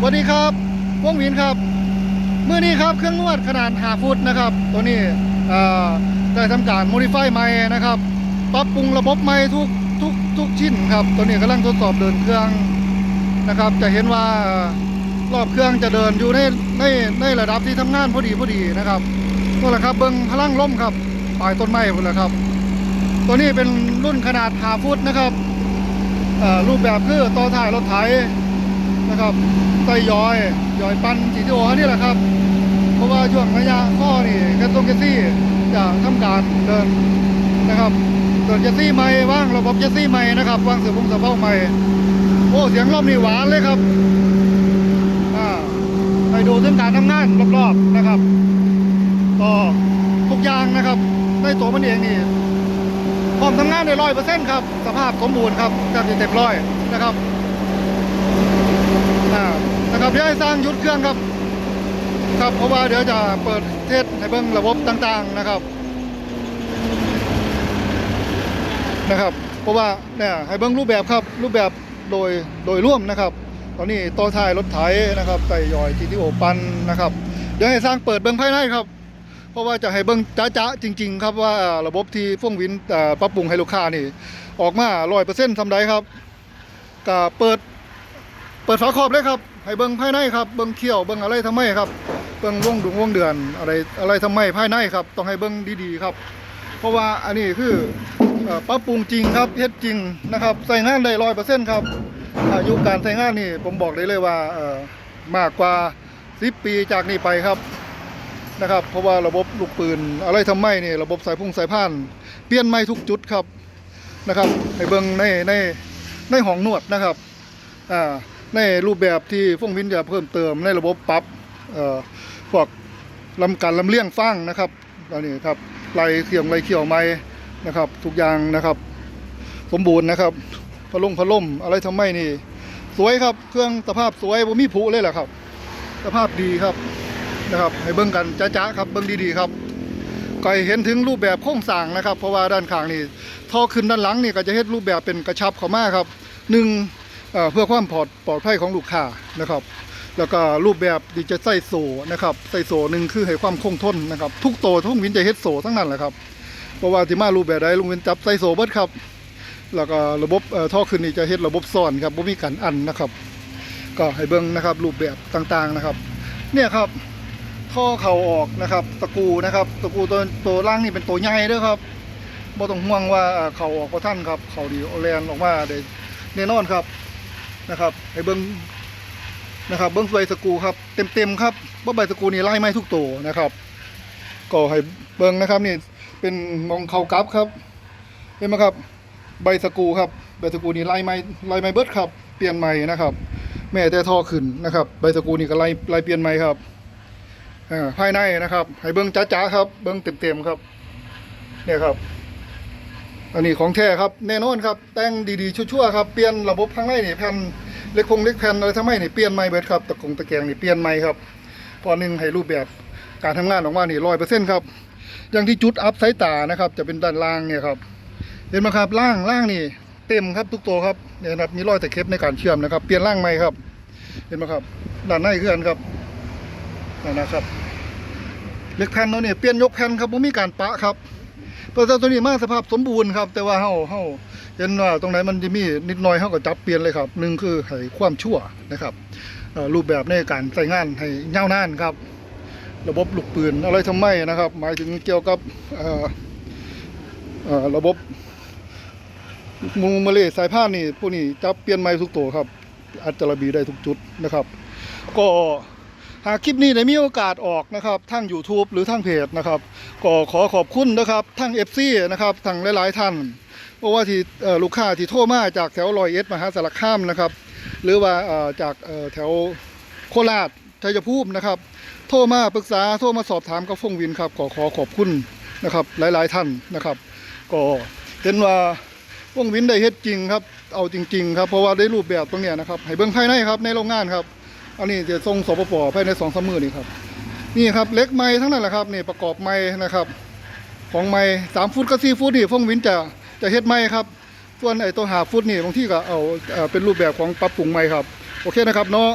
สวัสดีครับวงหวินครับเมื่อนี้ครับเครื่องนวดขนาด5ฟุตนะครับ ตัวนี้ได้ทำการโมดิฟายใหม่นะครับปรับปรุงระบบใหม่ทุกทุกทุกชิ้นครับ ตัวนี้กำลังทดสอบเดินเครื่องนะครับ จะเห็นว่ารอบเครื่องจะเดินอยู่ในในในระดับที่ทำงานพอดีพอดีนะครับนี่แหละครับเบิ้งพลังลมครับปลายต้นไม้หมดแล้วครับ ตัวนี้เป็นรุ่นขนาด5ฟุตนะครับรูปแบบคือต่อถ่ายรถไถ นะครับไส้ย้อยย้อยปันจีทีโอนี่แหละครับ เพราะว่าช่วงระยะข้อนี่แกตรงแกซี่จะทำการเดินนะครับเดินแกซี่ใหม่ว่างระบบแกซี่ใหม่นะครับวางเสือพงเสือเป้าใหม่โอ้เสียงลมนี่หวานเลยครับอ่าไปดูถึงการทำงานรอบๆนะครับก็ทุกอย่างนะครับได้ตัวมันเองนี่พร้อมทำงานได้ร้อยเปอร์เซ็นต์ครับ สภาพสมบูรณ์ครับจากเต็มร้อยนะครับ นะครับเดี๋ยวให้สร้างยุดเครื่องครับ ครับเพราะว่าเดี๋ยวจะเปิดเทสให้เบิ้องระบบต่างๆนะครับนะครับ เพราะว่าเนี่ยให้เบิ้องรูปแบบครับรูปแบบโดยโดยร่วมนะครับ ตอนนี้ต่อท้ายรถไถนะครับไต่ย่อยทีทีโอปันนะครับ เดี๋ยวให้สร้างเปิดเบิ้องภายในครับเพราะว่าจะให้เบิ้งจ้าๆจริง ๆ ครับว่าระบบที่ฟ่งวินปรับปรุงให้ลูกค้านี่ ออกมาร้อยเปอร์เซ็นต์ทำได้ครับก็เปิดเปิดฝาครอบเลยครับ ให้เบิ้งภายในครับเบิ้งเขี้ยวเบิ้งอะไรทำไมครับเบิ้งวงดุงวงเดือนอะไรอะไรทำไมภายในครับ ต้องให้เบิ้งดีๆครับ เพราะว่าอันนี้คือปรับปรุงจริงครับเฮ็ดจริงนะครับใส่งานได้ร้อยเปอร์เซ็นต์ครับอายุการใช้งานนี่ผมบอกได้เลยว่ามากกว่า10ปีจากนี้ไปครับนะครับ เพราะว่าระบบลูกปืนอะไรทำไมนี่ระบบสายพุ่งสายผ่าน เปลี่ยนใหม่ทุกจุดครับนะครับให้เบิ้งในในในห้องนวดนะครับอ่า ในรูปแบบที่ฟงวินจะเพิ่มเติมในระบบปรับก่อพวกลำการลำเลียงฟังนะครับอันนี้ครับไหลเขี่ยมไหลเขี่ยวไม้นะครับ ทุกอย่างนะครับ สมบูรณ์นะครับพะลงพะล่มอะไรทำไมนี่ สวยครับ เครื่องสภาพสวยบ่มีผุเลยแหละครับ สภาพดีครับนะครับ ให้เบิ่งกันจ้าๆครับเบิ่งดีๆครับก็เห็นถึงรูปแบบโครงสร้างนะครับ เพราะว่าด้านข้างนี่ท่อขึ้นด้านหลังนี่ก็จะเฮ็ดรูปแบบเป็นกระชับเข้ามาครับหนึ่ง เพื่อความปลอดปลอดภัยของลูกค้านะครับ แล้วก็รูปแบบที่จะใส่โซ่นะครับใส่โซ่หนึ่งคือให้ความคงทนนะครับ ทุกโตทุกวินจะเฮ็ดโซ่ทั้งนั้นแหละครับเพราะว่าที่มารูปแบบใดลุงวินจับใส่โซ่เบิดครับ แล้วก็ระบบเอ่อท่อขึ้นนี่จะเฮ็ดระบบซ้อนครับบ่มีการอันนะครับ ก็ให้เบิ่งนะครับ รูปแบบต่างๆนะครับ เนี่ยครับท่อเข่าออกนะครับ ตะกูนะครับ ตะกูตัวตัวล่างนี่เป็นตัวใหญ่เด้อครับบ่ต้องห่วงว่าเข่าออกบ่ทันครับ เข่าดีเอแลนออกมาได้แน่นอนครับ นะครับให้เบิ้งนะครับเบิ้งใบสกูครับเต็มๆครับว่าใบสกูนี่ไล่ไม้ทุกตัวนะครับก็ให้เบิ้งนะครับนี่เป็นมองเขากับครับเห็นไหมครับ ใบสกูครับใบสกูนี่ไล่ไม้ไล่ไม้เบิดครับเปลี่ยนใหม่นะครับ แม่แต่ท่อขึ้นนะครับ ใบสกูนี่ก็ไล่ไล่เปลี่ยนใหม่ครับอ่าภายในนะครับ ให้เบิ้งจ้าๆครับ เบิ้งเต็มๆครับ เนี่ยครับ อันนี้ของแท้ครับแน่นอนครับแต่งดีๆชั่วๆครับเปลี่ยนระบบข้างในนี่แผ่นเล็กคงเล็กแผ่นอะไรทำไมนี่เปลี่ยนใหม่เบิดครับตะกงตะแกรงนี่เปลี่ยนใหม่ครับพอหนึ่งให้รูปแบบการทำงานออกมานี่ร้อยเปอร์เซ็นต์ครับอย่างที่จุดอัพสายตานะครับจะเป็นด้านล่างเนี่ยครับเห็นไหมครับล่างล่างนี่เต็มครับทุกตัวครับเนี่ยครับมีรอยตะเข็บในการเชื่อมนะครับ เปลี่ยนล่างใหม่ครับ เห็นไหมครับด้านในคือนครับนั่นนะครับเล็กแผ่นเราเนี่ยเปลี่ยนยกแผ่นครับไม่มีการปะครับ ตัวเจ้าตัวนี้มาสภาพสมบูรณ์ครับ แต่ว่าเฮาเฮาเห็นว่าตรงไหนมันจะมีนิดหน่อยเฮาก็จับเปลี่ยนเลยครับหนึ่งคือให้ความชั่วนะครับรูปแบบในการใส่งานให้ยาวนานครับ ระบบลูกปืนอะไรทำไมนะครับ หมายถึงเกี่ยวกับระบบมูมาเลสายผ้านนี่พวกนี้จับเปลี่ยนใหม่ทุกตัวครับ อัตราบีได้ทุกจุดนะครับ ก็ หากคลิปนี้ได้มีโอกาสออกนะครับทั้ง YouTube หรือทั้งเพจนะครับก็ขอขอบคุณนะครับทั้ง FC นะครับทั้งหลายๆท่านเพราะว่าที่ลูกค้าที่โทรมาจากแถวรอยเอ็ดมหาสารคามนะครับ หรือว่าจากแถวโคราชชัยภูมินะครับ โทรมาปรึกษาโทรมาสอบถามกับฟงวินครับขอขอขอบคุณนะครับหลาย ๆท่านนะครับ ก็เห็นว่าวงวินได้เฮ็ดจริงครับเอาจริง ๆ ครับเพราะว่าได้รูปแบบตรงเนี้ยนะครับให้เบิ่งภายในครับในโรงงานครับ อันนี้จะส่งสปปภายในสองสามมือนี่ครับ นี่ครับเล็กไม้ทั้งนั้นแหละครับนี่ประกอบไม้นะครับ ของไม้สามฟุตกับสี่ฟุตนี่ฟงวินจะจะเฮ็ดไม้ครับ ส่วนไอ้ตัวหาฟุตนี่บางที่ก็เอาเอ่อเป็นรูปแบบของปรับปรุงไม้ครับ โอเคนะครับเนาะ